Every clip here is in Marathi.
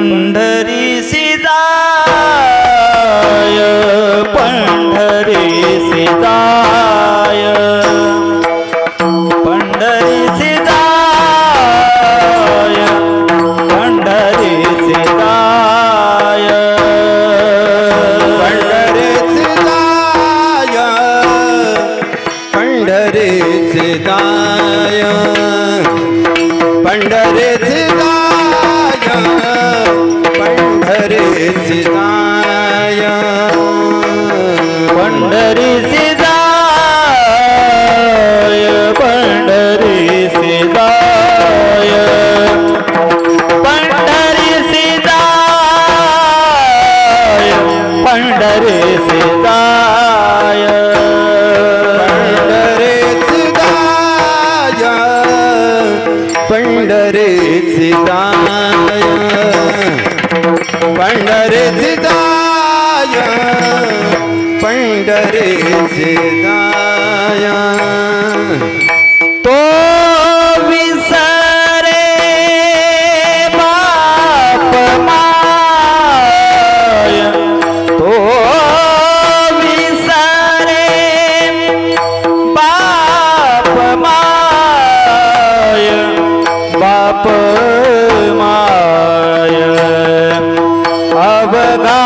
पंढरी सिदाय पंढरी सिदाय पंढरी सिदाय पंढरी सिदाय पंढरी सिदाय पंढरी सिदाय पंढरी सिदाय सिताय पंडरे सिताय पंडरे सिताय माय। अबदा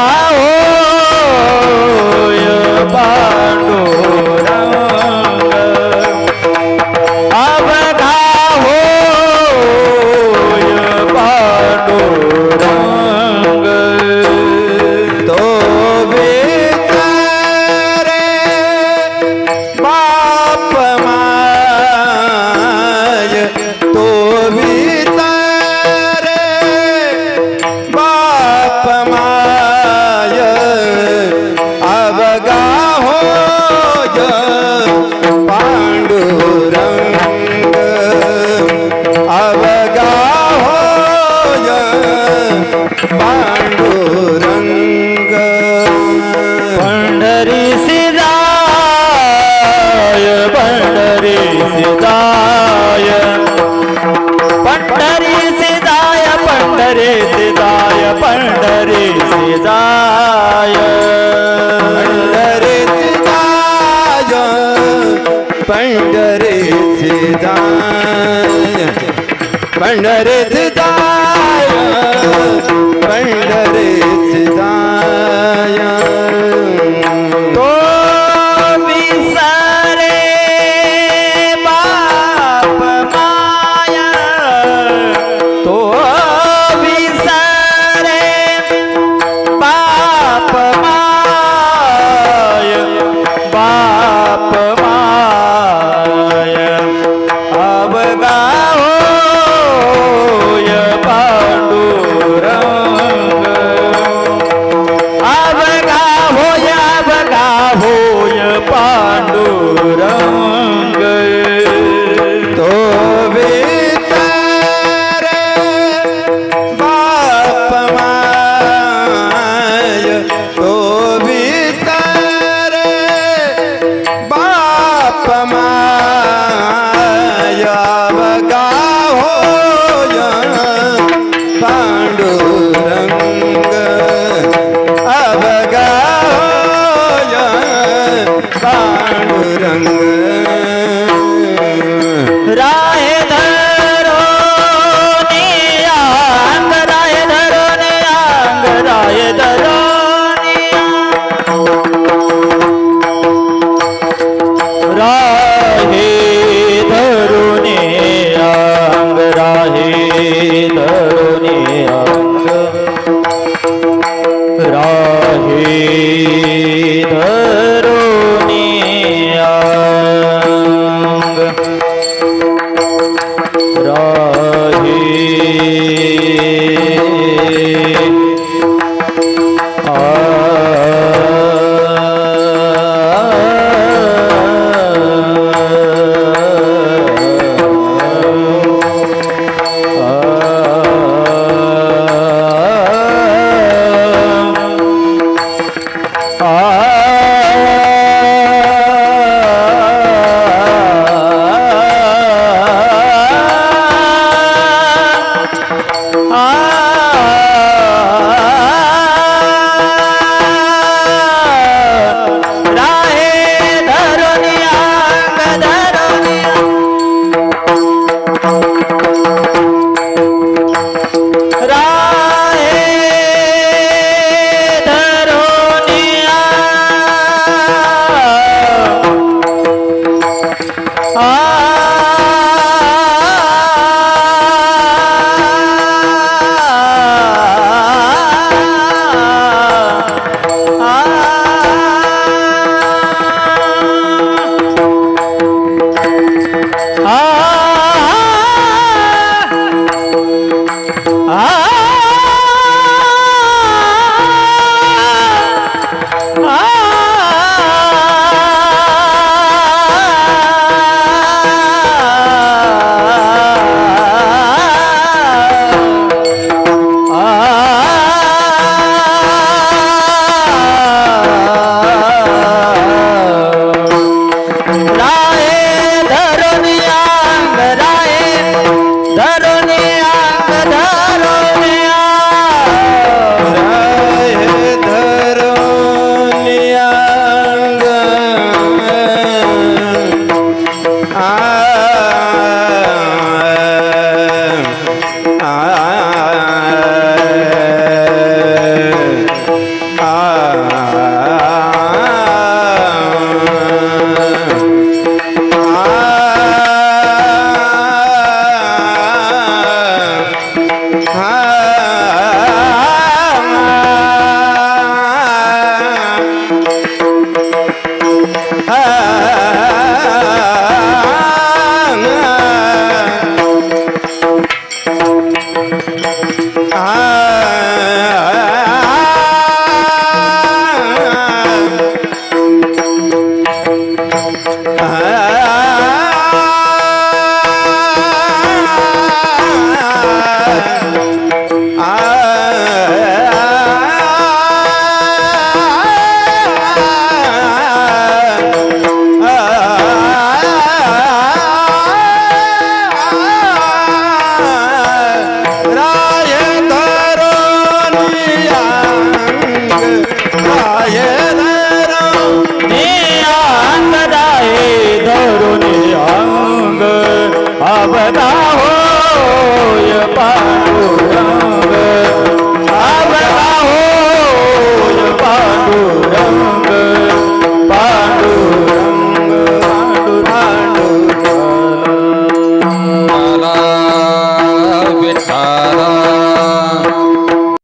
होय पाण Yeah.